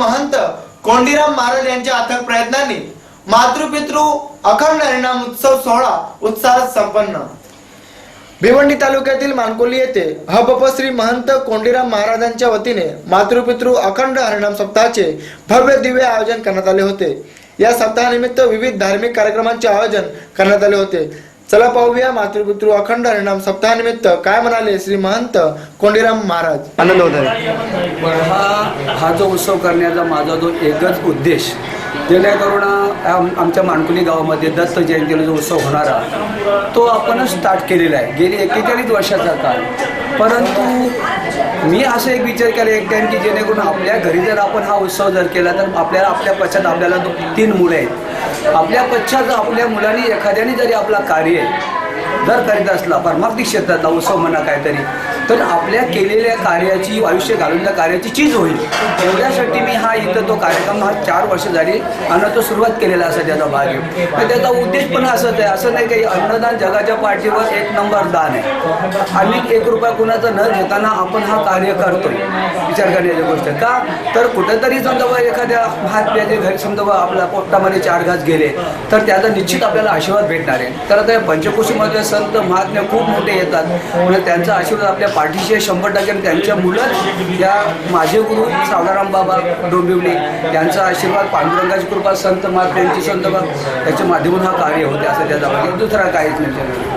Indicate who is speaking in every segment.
Speaker 1: महंत कोंडीराम महाराज यांच्या अथक प्रयत्नांनी मातृपितृ अखंड हरिणाम उत्सव सोहळा उत्साहात संपन्न. भिवंडी तालुक्यातील मानकोली येथे हबप श्री महंत कोंडीराम महाराजांच्या वतीने मातृपितृ अखंड हरिणाम सप्ताहाचे भव्य दिव्य आयोजन करण्यात आले होते. या सप्ताहानिमित्त विविध धार्मिक कार्यक्रमांचे आयोजन करण्यात आले होते. चला पाहूया मातृपितृ अखंड हरिनाम सप्ताहानिमित्त. काय म्हणाले श्री महंत कोंडीराम महाराज? आनंद होत आहे
Speaker 2: पण हा हा जो उत्सव करण्याचा माझा जो एकच उद्देश जेणेकरून आम- आमच्या माणकुली गावामध्ये दत्त जयंतीला जो उत्सव होणारा तो आपणच स्टार्ट केलेला आहे. गेली एक्केचाळीस वर्षाचा काळ. परंतु मी असं एक विचार केला एक टाईम की जेणेकरून आपल्या घरी जर आपण हा उत्सव जर केला तर आपल्याला आपल्या पश्चात आपल्याला तीन मुलं आहेत. आपल्या पश्चात आपल्या मुलांनी एखाद्याने जरी आपला कार्य जर करीत असला परमार्थिक क्षेत्रातला उत्सव म्हणा काहीतरी तर आपल्या केलेल्या कार्याची आयुष्य घालवलेल्या कार्याची चीज होईल. एवढ्यासाठी मी हा इथं तो कार्यक्रम हा चार वर्ष झाली आणि तो सुरुवात केलेला असा त्याचा भाग. आहे तर त्याचा उद्देश पण असंच आहे. असं नाही काही अन्नदान जगाच्या पाठीवर एक नंबर दान आहे. आम्ही एक रुपया कुणाचा न घेताना आपण हा कार्य करतोय. विचार करण्याची गोष्ट का? तर कुठेतरी समजा बा एखाद्या महात्म्याचे घरी समजा बा आपल्या पोटामध्ये चार घास गेले तर त्याचा निश्चित आपल्याला आशीर्वाद भेटणार आहे. तर आता या पंचकोशीमध्ये संत महात्मे खूप मोठे येतात. म्हणजे त्यांचा आशीर्वाद आपल्या पाठीशी शंभर टक्के. त्यांच्या मुलं या माझे गुरु सावळाराम बाबा डोंबिवली यांचा आशीर्वाद पांडुरंगाची कृपा संत महात्म्यांची संत बा त्याच्या माध्यमातून हा कार्य होते असं त्याचा दुसरा काहीच नाही.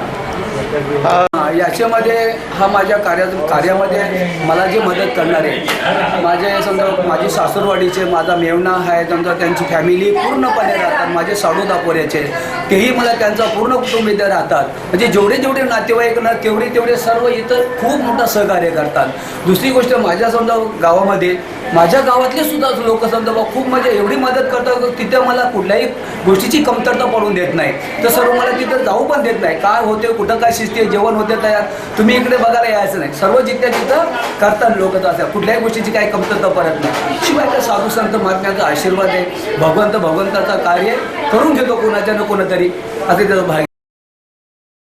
Speaker 2: याच्यामध्ये हा माझ्या कार्या कार्यामध्ये मला जे मदत करणार आहे माझे समजा माझी सासूरवाडीचे माझा मेवणा आहे समजा त्यांची फॅमिली पूर्णपणे राहतात माझे साडू दापोऱ्याचे तेही मला त्यांचा पूर्ण कुटुंब इथे राहतात. म्हणजे जेवढे जेवढे नातेवाईक ना तेवढे तेवढे सर्व इथं खूप मोठं सहकार्य करतात. दुसरी गोष्ट माझ्या समजा गावामध्ये माझ्या गावातले सुद्धा लोक समजा बा खूप म्हणजे एवढी मदत करतात तिथे मला कुठल्याही गोष्टीची कमतरता पडून देत नाही. तर सर्व मला तिथं जाऊ पण देत नाही. काय होते कुठं काय शिस्ती जेवण होते तयार. तुम्ही इकडे बघायला यायचं नाही. सर्व जिथे तिथं करतात लोक असतात कुठल्याही गोष्टीची काही कमतरता पडत नाही. शिवाय त्या साधू संत महात्म्याचा आशीर्वाद आहे. भगवंत भगवंताचा कार्य करून घेतो कोणाच्या ना कोणतरी. असं त्याचा भाग